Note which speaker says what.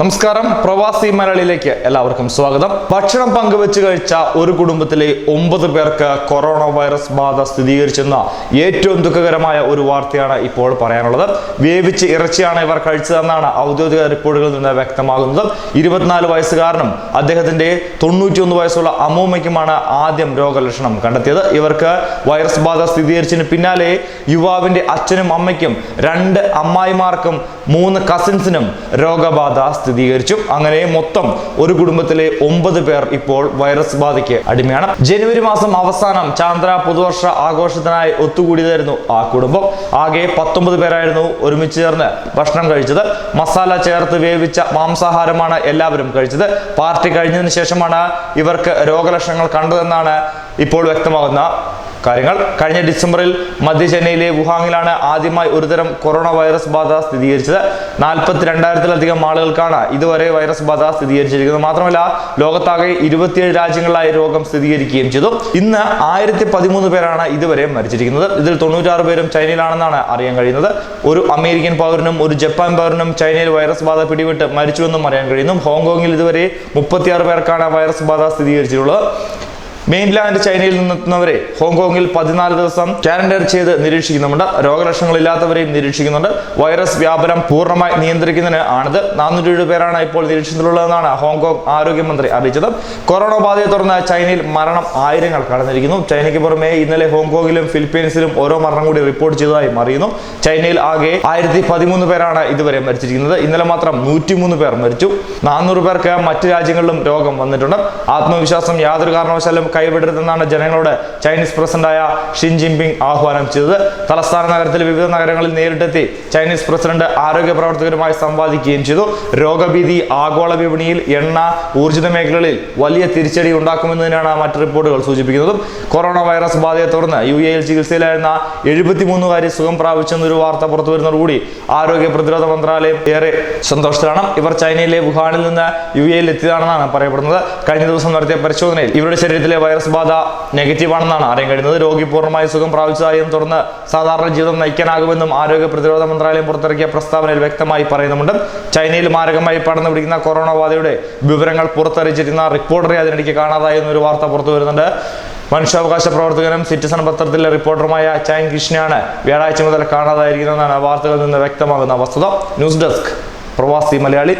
Speaker 1: നമസ്കാരം. പ്രവാസി മലയാളിയിലേക്ക് എല്ലാവർക്കും സ്വാഗതം. ഭക്ഷണം പങ്കുവെച്ച് കഴിച്ച ഒരു കുടുംബത്തിലെ ഒമ്പത് പേർക്ക് കൊറോണ വൈറസ് ബാധ സ്ഥിരീകരിച്ചെന്ന ഏറ്റവും ദുഃഖകരമായ ഒരു വാർത്തയാണ് ഇപ്പോൾ പറയാനുള്ളത്. വേവിച്ച് ഇറച്ചിയാണ് ഇവർ കഴിച്ചതെന്നാണ് ഔദ്യോഗിക റിപ്പോർട്ടുകളിൽ നിന്ന് വ്യക്തമാകുന്നത്. ഇരുപത്തിനാല് വയസ്സുകാരനും അദ്ദേഹത്തിന്റെ തൊണ്ണൂറ്റിയൊന്ന് വയസ്സുള്ള അമ്മൂമ്മയ്ക്കുമാണ് ആദ്യം രോഗലക്ഷണം കണ്ടെത്തിയത്. ഇവർക്ക് വൈറസ് ബാധ സ്ഥിരീകരിച്ചതിന് പിന്നാലെ യുവാവിന്റെ അച്ഛനും അമ്മയ്ക്കും രണ്ട് അമ്മായിമാർക്കും മൂന്ന് കസിൻസിനും രോഗബാധ സ്ഥിരീകരിച്ചു. അങ്ങനെ മൊത്തം ഒരു കുടുംബത്തിലെ ഒമ്പത് പേർ ഇപ്പോൾ വൈറസ് ബാധയ്ക്ക് അടിമയാണ്. ജനുവരി മാസം അവസാനം ചാന്ദ്ര പുതുവർഷ ആഘോഷത്തിനായി ഒത്തുകൂടിയതായിരുന്നു ആ കുടുംബം. ആകെ പത്തൊമ്പത് പേരായിരുന്നു ഒരുമിച്ച് ചേർന്ന് ഭക്ഷണം കഴിച്ചത്. മസാല ചേർത്ത് വേവിച്ച മാംസാഹാരമാണ് എല്ലാവരും കഴിച്ചത്. പാർട്ടി കഴിഞ്ഞതിന് ശേഷമാണ് ഇവർക്ക് രോഗലക്ഷണങ്ങൾ കണ്ടതെന്നാണ് ഇപ്പോൾ വ്യക്തമാകുന്ന കാര്യങ്ങൾ. കഴിഞ്ഞ ഡിസംബറിൽ മധ്യ ചെന്നൈയിലെ വുഹാങ്ങിലാണ് ആദ്യമായി ഒരുതരം കൊറോണ വൈറസ് ബാധ സ്ഥിരീകരിച്ചത്. നാൽപ്പത്തി രണ്ടായിരത്തിലധികം ആളുകൾക്കാണ് ഇതുവരെ വൈറസ് ബാധ സ്ഥിരീകരിച്ചിരിക്കുന്നത്. മാത്രമല്ല ലോകത്താകെ ഇരുപത്തിയേഴ് രാജ്യങ്ങളിലായി രോഗം സ്ഥിരീകരിക്കുകയും ചെയ്തു. ഇന്ന് ആയിരത്തി പതിമൂന്ന് പേരാണ് ഇതുവരെ മരിച്ചിരിക്കുന്നത്. ഇതിൽ തൊണ്ണൂറ്റാറ് പേരും ചൈനയിലാണെന്നാണ് അറിയാൻ കഴിയുന്നത്. ഒരു അമേരിക്കൻ പൗരനും ഒരു ജപ്പാൻ പൗരനും ചൈനയിൽ വൈറസ് ബാധ പിടിവിട്ട് മരിച്ചുവെന്നും അറിയാൻ കഴിയുന്നു. ഹോങ്കോങ്ങിൽ ഇതുവരെ മുപ്പത്തിയാറ് പേർക്കാണ് വൈറസ് ബാധ സ്ഥിരീകരിച്ചിട്ടുള്ളത്. മെയിൻലാൻഡ് ചൈനയിൽ നിന്നെത്തുന്നവരെ ഹോങ്കോങ്ങിൽ പതിനാല് ദിവസം ക്വാറന്റൈൻ ചെയ്ത് നിരീക്ഷിക്കുന്നുണ്ട് രോഗലക്ഷണങ്ങളില്ലാത്തവരെയും നിരീക്ഷിക്കുന്നുണ്ട്. വൈറസ് വ്യാപനം പൂർണമായി നിയന്ത്രിക്കുന്നതിന് ആണിത്. നാനൂറ്റി പേരാണ് ഇപ്പോൾ നിരീക്ഷണത്തിലുള്ളതെന്നാണ് ഹോങ്കോങ് ആരോഗ്യമന്ത്രി അറിയിച്ചത്. കൊറോണ ബാധയെ തുടർന്ന് ചൈനയിൽ മരണം ആയിരങ്ങൾ കടന്നിരിക്കുന്നു. ചൈനയ്ക്ക് പുറമെ ഇന്നലെ ഹോങ്കോങ്ങിലും ഫിലിപ്പീൻസിലും ഓരോ മരണം കൂടി റിപ്പോർട്ട് ചെയ്തതായും അറിയുന്നു. ചൈനയിൽ ആകെ ആയിരത്തി പതിമൂന്ന് പേരാണ് ഇതുവരെ മരിച്ചിരിക്കുന്നത്. ഇന്നലെ മാത്രം നൂറ്റിമൂന്ന് പേർ മരിച്ചു. നാനൂറ് പേർക്ക് മറ്റ് രാജ്യങ്ങളിലും രോഗം വന്നിട്ടുണ്ട്. ആത്മവിശ്വാസം യാതൊരു കാരണവശാലും കൈവിടരുതെന്നാണ് ജനങ്ങളോട് ചൈനീസ് പ്രസിഡന്റായ ഷിൻ ജിൻപിങ് ആഹ്വാനം ചെയ്തത്. തലസ്ഥാന നഗരത്തിൽ വിവിധ നഗരങ്ങളിൽ നേരിട്ടെത്തി ചൈനീസ് പ്രസിഡന്റ് ആരോഗ്യ പ്രവർത്തകരുമായി സംവാദിക്കുകയും ചെയ്തു. രോഗഭീതി ആഗോള വിപണിയിൽ എണ്ണ ഊർജിത മേഖലകളിൽ വലിയ തിരിച്ചടി ഉണ്ടാക്കുമെന്നതിനാണ് മറ്റ് റിപ്പോർട്ടുകൾ സൂചിപ്പിക്കുന്നതും. കൊറോണ വൈറസ് ബാധയെ തുടർന്ന് യു എയിൽ ചികിത്സയിലായിരുന്ന എഴുപത്തിമൂന്നുകാരി സുഖം പ്രാപിച്ചെന്നൊരു വാർത്ത പുറത്തു വരുന്നതോടുകൂടി ആരോഗ്യ പ്രതിരോധ മന്ത്രാലയം ഏറെ സന്തോഷത്തിലാണ്. ഇവർ ചൈനയിലെ വുഹാനിൽ നിന്ന് യു എയിൽ എത്തിയതാണെന്നാണ് പറയപ്പെടുന്നത്. കഴിഞ്ഞ ദിവസം നടത്തിയ പരിശോധനയിൽ ഇവരുടെ ശരീരത്തിലെ വൈറസ് ബാധ നെഗറ്റീവ് ആണെന്നാണ് അറിയാൻ കഴിയുന്നത് രോഗി പൂർണമായി സുഖം പ്രാപിച്ചതായും തുടർന്ന് സാധാരണ ജീവിതം നയിക്കാനാകുമെന്നും ആരോഗ്യ പ്രതിരോധ മന്ത്രാലയം പുറത്തിറക്കിയ പ്രസ്താവനയിൽ വ്യക്തമായി പറയുന്നുണ്ട് ചൈനയിൽ മാരകമായി പടർന്നു പിടിക്കുന്ന കൊറോണ ബാധയുടെ വിവരങ്ങൾ പുറത്തറിയിച്ചിരുന്ന റിപ്പോർട്ടറെ അതിനിടയ്ക്ക് കാണാതായി എന്നൊരു വാർത്ത പുറത്തു വരുന്നുണ്ട്. മനുഷ്യാവകാശ പ്രവർത്തകനും സിറ്റിസൺ പത്രത്തിലെ റിപ്പോർട്ടറുമായ ചാൻ കൃഷ്ണയാണ് വ്യാഴാഴ്ച മുതൽ കാണാതായിരിക്കുന്നതെന്നാണ് വാർത്തകളിൽ നിന്ന് വ്യക്തമാകുന്ന വസ്തുത. ന്യൂസ് ഡെസ്ക് പ്രവാസി മലയാളി